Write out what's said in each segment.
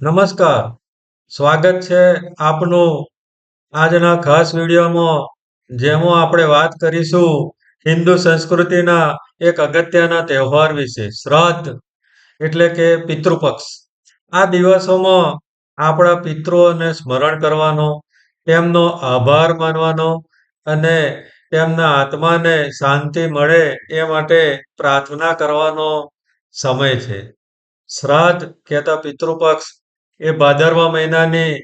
નમસ્કાર. સ્વાગત છે આપનું આજના ખાસ વિડીયોમાં, જેમાં આપણે વાત કરીશું હિન્દુ સંસ્કૃતિના એક અગત્યના તહેવાર વિશે, શ્રાદ્ધ, એટલે કે પિતૃપક્ષ. આ દિવસોમાં આપણા પિતૃઓને સ્મરણ કરવાનો, તેમનો આભાર માનવાનો અને તેમના આત્માને શાંતિ મળે એ માટે પ્રાર્થના કરવાનો સમય છે. શ્રાદ્ધ કહેતા પિતૃપક્ષ એ ભાદરવા મહિનાની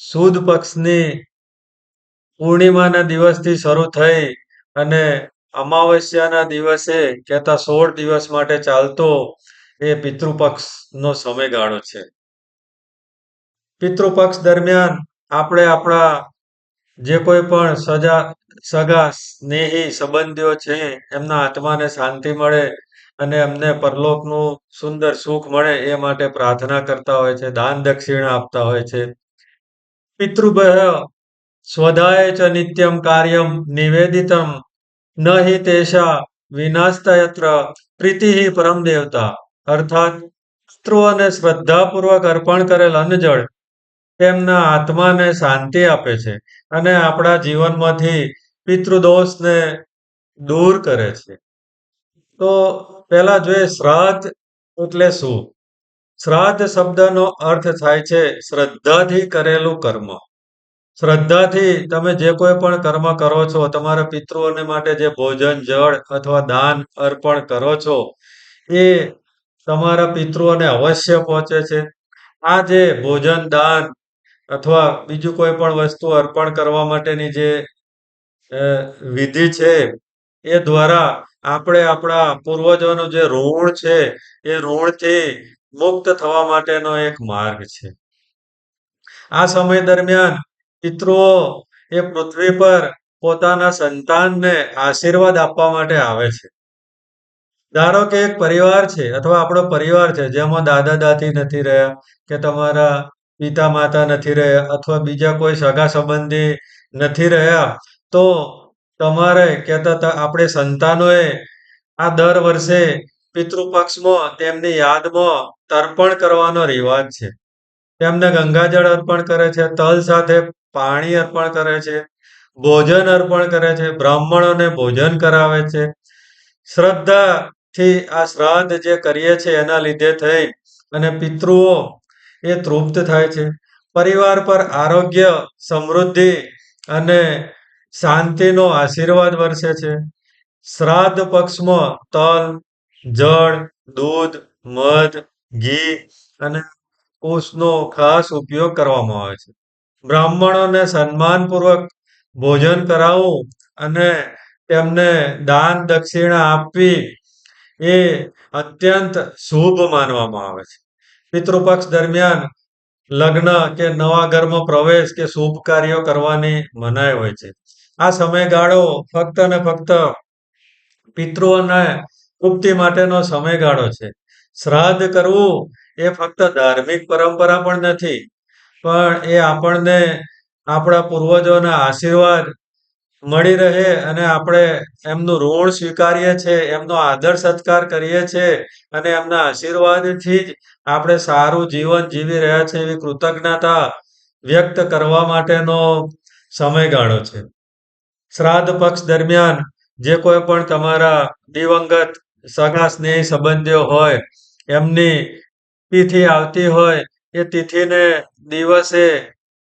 સુદ પક્ષની પૂર્ણિમાના દિવસથી શરૂ થઈ અને અમાવસ્યાના દિવસે કહેતા સોળ દિવસ માટે ચાલતો એ પિતૃપક્ષનો સમયગાળો છે. પિતૃપક્ષ દરમિયાન આપણે આપણા જે કોઈ પણ સજા, સગા, સ્નેહી, સંબંધીઓ છે, એમના આત્માને શાંતિ મળે અને એમને પરલોકનું સુંદર સુખ મળે એ માટે પ્રાર્થના કરતા હોય છે, દાન દક્ષિણા આપતા હોય છે. પિતૃભય સ્વધાય ચ નિત્યમ કાર્યમ નિવેદિતમ ન હિ તેષા પ્રીતિ પરમ દેવતા. અર્થાત પિતૃઓને શ્રદ્ધાપૂર્વક અર્પણ કરેલ અન્નજળ તેમના આત્માને શાંતિ આપે છે અને આપણા જીવનમાંથી પિતૃદોષને દૂર કરે છે. તો પહેલા જોઈએ શ્રાદ્ધ એટલે શું? શ્રાદ્ધ શબ્દનો અર્થ થાય છે શ્રદ્ધાથી કરેલું કર્મ. શ્રદ્ધાથી તમે જે કોઈ પણ કર્મ કરો છો, તમારા પિતૃઓને માટે જે ભોજન, જળ અથવા દાન અર્પણ કરો છો, એ તમારા પિતૃઓને અવશ્ય પહોંચે છે. આ જે ભોજન, દાન અથવા બીજું કોઈ પણ વસ્તુ અર્પણ કરવા માટેની જે વિધિ છે, એ દ્વારા આપણે આપણા પૂર્વજોનું જે ઋણ છે, એ ઋણથી મુક્ત થવા માટેનો એક માર્ગ છે. આ સમય દરમિયાન પિતૃઓ એ પૃથ્વી પર પોતાના સંતાનને આશીર્વાદ આપવા માટે આવે છે. ધારો કે એક પરિવાર છે અથવા આપણો પરિવાર છે, જેમાં દાદા દાદી નથી રહ્યા, કે તમારા પિતા માતા નથી રહ્યા, અથવા બીજા કોઈ સગા સંબંધી નથી રહ્યા, તો તમારે કહેતા હતા, આપણે સંતાનોએ આ દર વર્ષે પિતૃપક્ષમાં તેમની યાદમાં તર્પણ કરવાનો રિવાજ છે. તેમને ગંગાજળ અર્પણ કરે છે, તલ સાથે પાણી અર્પણ કરે છે, ભોજન અર્પણ કરે છે, બ્રાહ્મણોને ભોજન કરાવે છે. શ્રદ્ધાથી આ શ્રાદ્ધ જે કરીએ છીએ એના લીધે થઈ અને પિતૃઓ એ તૃપ્ત થાય છે. પરિવાર પર આરોગ્ય, સમૃદ્ધિ અને શાંતિનો આશીર્વાદ વરસે છે. શ્રાદ્ધ પક્ષમાં તલ, જળ, દૂધ, મધ, ઘી અને કુશનો ખાસ ઉપયોગ કરવામાં આવે છે. બ્રાહ્મણોને સન્માનપૂર્વક ભોજન કરાવવું અને તેમને દાન દક્ષિણા આપવી એ અત્યંત શુભ માનવામાં આવે છે. પિતૃપક્ષ દરમિયાન લગ્ન કે નવા ઘરમાં પ્રવેશ કે શુભ કાર્યો કરવાની મનાઈ હોય છે. આ સમયગાળો ફક્ત ને ફક્ત પિતૃઓને તૃપ્તિ માટેનો સમયગાળો છે. શ્રાદ્ધ કરવું એ ફક્ત ધાર્મિક પરંપરા પણ નથી, પણ એ આપણને આપણા પૂર્વજોના આશીર્વાદ મળી રહે અને આપણે એમનું ઋણ સ્વીકારીએ છીએ એમનો આદર સત્કાર કરીએ છીએ અને એમના આશીર્વાદથી જ આપણે સારું જીવન જીવી રહ્યા છીએ એવી કૃતજ્ઞતા વ્યક્ત કરવા માટેનો સમયગાળો છે. શ્રાદ્ધ પક્ષ દરમિયાન જે કોઈ પણ તમારા દિવંગત સગા સ્નેહી સંબંધીઓ હોય, એમની તિથિ આવતી હોય, એ તિથિને દિવસે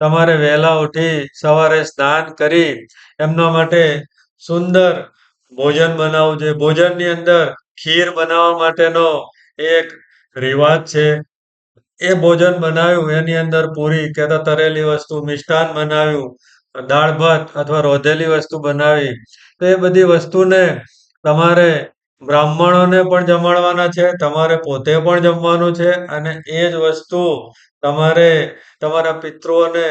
તમારે વહેલા ઉઠી સવારે સ્નાન કરી એમના માટે સુંદર ભોજન બનાવવું જોઈએ. ભોજનની અંદર ખીર બનાવવા માટેનો એક રિવાજ છે. એ ભોજન બનાવ્યું, એની અંદર પૂરી કે તરેલી વસ્તુ, મિષ્ટાન બનાવ્યું દાળ, ભાત અથવા રોધેલી વસ્તુ બનાવી, તો એ બધી વસ્તુને તમારે બ્રાહ્મણોને પણ જમાડવાના છે, તમારે પોતે પણ જમવાનું છે અને એ જ વસ્તુ તમારે તમારા પિતૃઓને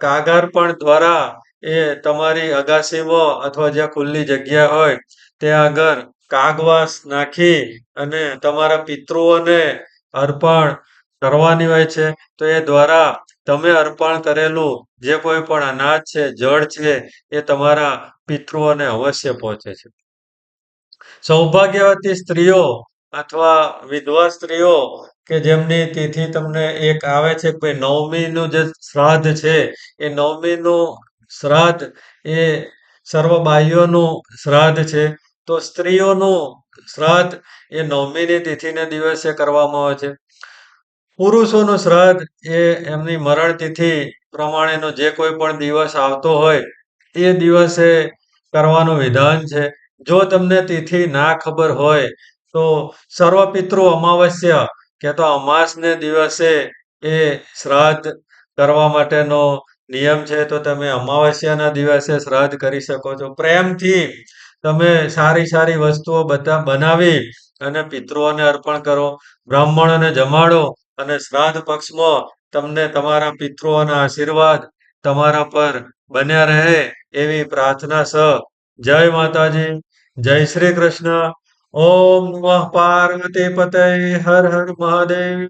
કાગાર પણ દ્વારા એ તમારી અગાસીમાં અથવા જ્યાં ખુલ્લી જગ્યા હોય, ત્યાં આગળ કાગવાસ નાખી અને તમારા પિતૃઓને અર્પણ કરવાની હોય છે, તો એ દ્વારા તમે અર્પણ કરેલું, જે કોઈ પણ અનાજ છે, જળ છે, એ તમારા પિતૃઓને અવશ્ય પહોંચે છે. સૌભાગ્યવતી સ્ત્રીઓ અથવા વિધવા સ્ત્રીઓ કે જેમની તિથિ તમને એક આવે છે કે નવમીનું જે શ્રાદ્ધ છે, એ નવમીનું શ્રાદ્ધ એ સર્વ બાહ્યોનું શ્રાદ્ધ છે, તો સ્ત્રીઓનું શ્રાદ્ધ એ નવમીની તિથિને દિવસે કરવામાં આવે છે. પુરુષોનું શ્રાદ્ધ એ એમની મરણ તિથિ પ્રમાણેનો જે કોઈ પણ દિવસ આવતો હોય, એ દિવસે કરવાનું વિધાન છે. જો તમને તિથિ ના ખબર હોય, તો સર્વપિતૃ અમાવસ્યા કે તો અમાસને દિવસે એ શ્રાદ્ધ કરવા માટેનો નિયમ છે, તો તમે અમાવસ્યાના દિવસે શ્રાદ્ધ કરી શકો છો. પ્રેમથી તમે સારી સારી વસ્તુઓ બધા બનાવી અને પિતૃઓને અર્પણ કરો, બ્રાહ્મણોને જમાડો અને શ્રાદ્ધ પક્ષમાં તમને તમારા પિતૃઓના આશીર્વાદ તમારા પર બન્યા રહે એવી પ્રાર્થના સ. જય માતાજી, જય શ્રી કૃષ્ણ. ઓમ નમઃ પાર્વતી પતય, હર હર મહાદેવ.